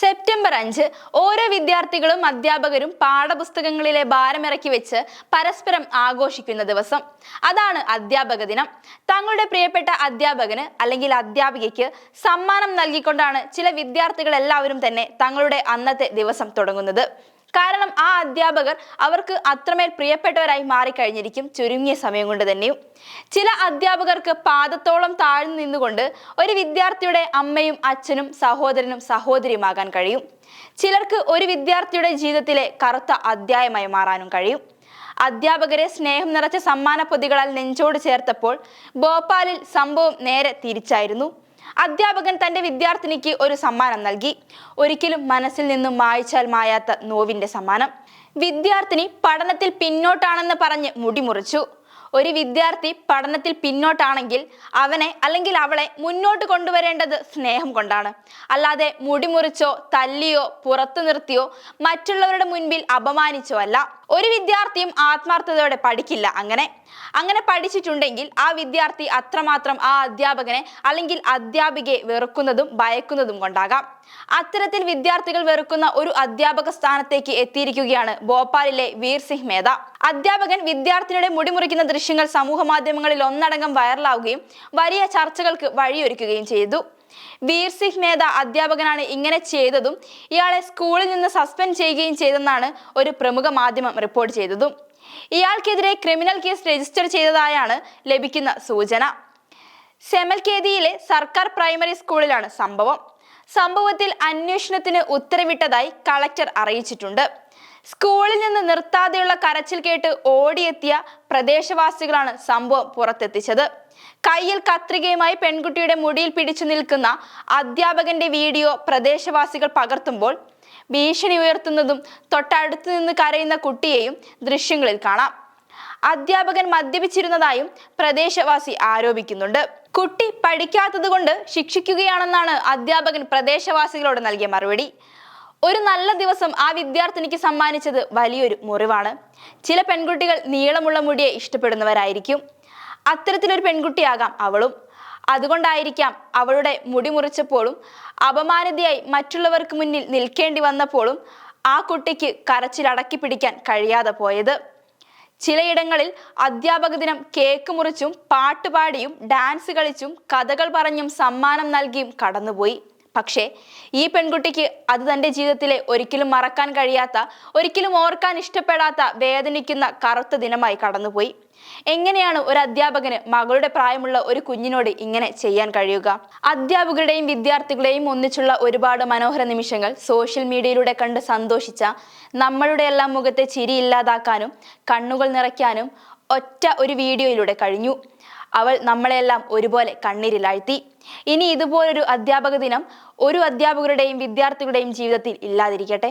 September അഞ്ച് ഓരോ വിദ്യാർത്ഥികളും അധ്യാപകരും പാഠപുസ്തകങ്ങളിലെ ഭാരമിറക്കി വെച്ച് പരസ്പരം ആഘോഷിക്കുന്ന ദിവസം. അതാണ് അധ്യാപക ദിനം. തങ്ങളുടെ പ്രിയപ്പെട്ട അധ്യാപകന് അല്ലെങ്കിൽ അധ്യാപികയ്ക്ക് സമ്മാനം നൽകിക്കൊണ്ടാണ് ചില വിദ്യാർത്ഥികൾ എല്ലാവരും തന്നെ തങ്ങളുടെ അന്നത്തെ ദിവസം തുടങ്ങുന്നത്. കാരണം ആ അധ്യാപകർ അവർക്ക് അത്രമേൽ പ്രിയപ്പെട്ടവരായി മാറിക്കഴിഞ്ഞിരിക്കും ചുരുങ്ങിയ സമയം കൊണ്ട് തന്നെയും. ചില അധ്യാപകർക്ക് പാദത്തോളം താഴ്ന്നു നിന്നുകൊണ്ട് ഒരു വിദ്യാർത്ഥിയുടെ അമ്മയും അച്ഛനും സഹോദരനും സഹോദരിയുമാകാൻ കഴിയും. ചിലർക്ക് ഒരു വിദ്യാർത്ഥിയുടെ ജീവിതത്തിലെ കറുത്ത അധ്യായമായി മാറാനും കഴിയും. അധ്യാപകരെ സ്നേഹം നിറച്ച സമ്മാന പൊതികളാൽ നെഞ്ചോട് ചേർത്തപ്പോൾ ഭോപ്പാലിൽ സംഭവം നേരെ തിരിച്ചായിരുന്നു. അധ്യാപകൻ തന്റെ വിദ്യാർത്ഥിനിക്ക് ഒരു സമ്മാനം നൽകി. ഒരിക്കലും മനസ്സിൽ നിന്നും മായച്ചാൽ മായാത്ത നോവിന്റെ സമ്മാനം. വിദ്യാർത്ഥിനി പഠനത്തിൽ പിന്നോട്ടാണെന്ന് പറഞ്ഞ് മുടിമുറിച്ചു ഒരു വിദ്യാർത്ഥി പഠനത്തിൽ പിന്നോട്ടാണെങ്കിൽ അവനെ അല്ലെങ്കിൽ അവളെ മുന്നോട്ട് കൊണ്ടുവരേണ്ടത് സ്നേഹം കൊണ്ടാണ്. അല്ലാതെ മുടിമുറിച്ചോ തല്ലിയോ പുറത്തു നിർത്തിയോ മറ്റുള്ളവരുടെ മുൻപിൽ അപമാനിച്ചോ അല്ല. ഒരു വിദ്യാർത്ഥിയും ആത്മാർത്ഥതയോടെ പഠിക്കില്ല അങ്ങനെ. അങ്ങനെ പഠിച്ചിട്ടുണ്ടെങ്കിൽ ആ വിദ്യാർത്ഥി അത്രമാത്രം ആ അധ്യാപകനെ അല്ലെങ്കിൽ അധ്യാപികയെ വെറുക്കുന്നതും ഭയക്കുന്നതും കൊണ്ടാകാം. അത്തരത്തിൽ വിദ്യാർത്ഥികൾ വെറുക്കുന്ന ഒരു അധ്യാപക സ്ഥാനത്തേക്ക് എത്തിയിരിക്കുകയാണ് ഭോപ്പാലിലെ വീർ സിംഗ് മേധ. അധ്യാപകൻ വിദ്യാർത്ഥിനിയുടെ മുടിമുറിക്കുന്ന ദൃശ്യങ്ങൾ സമൂഹ മാധ്യമങ്ങളിൽ ഒന്നടങ്കം വൈറലാവുകയും വലിയ ചർച്ചകൾക്ക് വഴിയൊരുക്കുകയും ചെയ്തു. വീർ സിംഗ് മേധ അധ്യാപകനാണ് ഇങ്ങനെ ചെയ്തതും ഇയാളെ സ്കൂളിൽ നിന്ന് സസ്പെൻഡ് ചെയ്യുകയും ചെയ്തെന്നാണ് ഒരു പ്രമുഖ മാധ്യമം റിപ്പോർട്ട് ചെയ്തതും. ഇയാൾക്കെതിരെ ക്രിമിനൽ കേസ് രജിസ്റ്റർ ചെയ്തതായാണ് ലഭിക്കുന്ന സൂചന. സെമൽകേദിയിലെ സർക്കാർ പ്രൈമറി സ്കൂളിലാണ് സംഭവം. സംഭവത്തിൽ അന്വേഷണത്തിന് ഉത്തരവിട്ടതായി കളക്ടർ അറിയിച്ചിട്ടുണ്ട്. സ്കൂളിൽ നിന്ന് നിർത്താതെയുള്ള കരച്ചിൽ കേട്ട് ഓടിയെത്തിയ പ്രദേശവാസികളാണ് സംഭവം പുറത്തെത്തിച്ചത്. കയ്യിൽ കത്രികയുമായി പെൺകുട്ടിയുടെ മുടിയിൽ പിടിച്ചു നിൽക്കുന്ന അധ്യാപകന്റെ വീഡിയോ പ്രദേശവാസികൾ പകർത്തുമ്പോൾ ഭീഷണി ഉയർത്തുന്നതും തൊട്ടടുത്ത് നിന്ന് കരയുന്ന കുട്ടിയെയും ദൃശ്യങ്ങളിൽ കാണാം. അധ്യാപകൻ മദ്യപിച്ചിരുന്നതായും പ്രദേശവാസി ആരോപിക്കുന്നുണ്ട്. കുട്ടി പഠിക്കാത്തത് കൊണ്ട് ശിക്ഷിക്കുകയാണെന്നാണ് അധ്യാപകൻ പ്രദേശവാസികളോട് നൽകിയ മറുപടി. ഒരു നല്ല ദിവസം ആ വിദ്യാർത്ഥിനിക്ക് സമ്മാനിച്ചത് വലിയൊരു മുറിവാണ്. ചില പെൺകുട്ടികൾ നീളമുള്ള മുടിയെ ഇഷ്ടപ്പെടുന്നവരായിരിക്കും. അത്തരത്തിലൊരു പെൺകുട്ടിയാകാം അവളും. അതുകൊണ്ടായിരിക്കാം അവളുടെ മുടി മുറിച്ചപ്പോഴും അപമാനിതയായി മറ്റുള്ളവർക്ക് മുന്നിൽ നിൽക്കേണ്ടി വന്നപ്പോഴും ആ കുട്ടിക്ക് കരച്ചിൽ അടക്കി പിടിക്കാൻ കഴിയാതെ പോയത്. ചിലയിടങ്ങളിൽ അധ്യാപക ദിനം കേക്ക് മുറിച്ചും പാട്ടുപാടിയും ഡാൻസ് കളിച്ചും കഥകൾ പറഞ്ഞും സമ്മാനം നൽകിയും കടന്നുപോയി. പക്ഷേ ഈ പെൺകുട്ടിക്ക് അത് തന്റെ ജീവിതത്തിലെ ഒരിക്കലും മറക്കാൻ കഴിയാത്ത ഒരിക്കലും ഓർക്കാൻ ഇഷ്ടപ്പെടാത്ത വേദനിക്കുന്ന കറുത്ത ദിനമായി കടന്നുപോയി. എങ്ങനെയാണ് ഒരു അധ്യാപകന് മകളുടെ പ്രായമുള്ള ഒരു കുഞ്ഞിനോട് ഇങ്ങനെ ചെയ്യാൻ കഴിയുക? അധ്യാപകരുടെയും വിദ്യാർത്ഥികളെയും ഒന്നിച്ചുള്ള ഒരുപാട് മനോഹര നിമിഷങ്ങൾ സോഷ്യൽ മീഡിയയിലൂടെ കണ്ട് സന്തോഷിച്ച നമ്മളുടെ എല്ലാം മുഖത്തെ ചിരി ഇല്ലാതാക്കാനും കണ്ണുകൾ നിറയ്ക്കാനും ഒറ്റ ഒരു വീഡിയോയിലൂടെ കഴിഞ്ഞു. അവൾ നമ്മളെല്ലാം ഒരുപോലെ കണ്ണീരിലാഴ്ത്തി. ഇനി ഇതുപോലൊരു അധ്യാപക ദിനം ഒരു അധ്യാപകരുടെയും വിദ്യാർത്ഥികളുടെയും ജീവിതത്തിൽ ഇല്ലാതിരിക്കട്ടെ.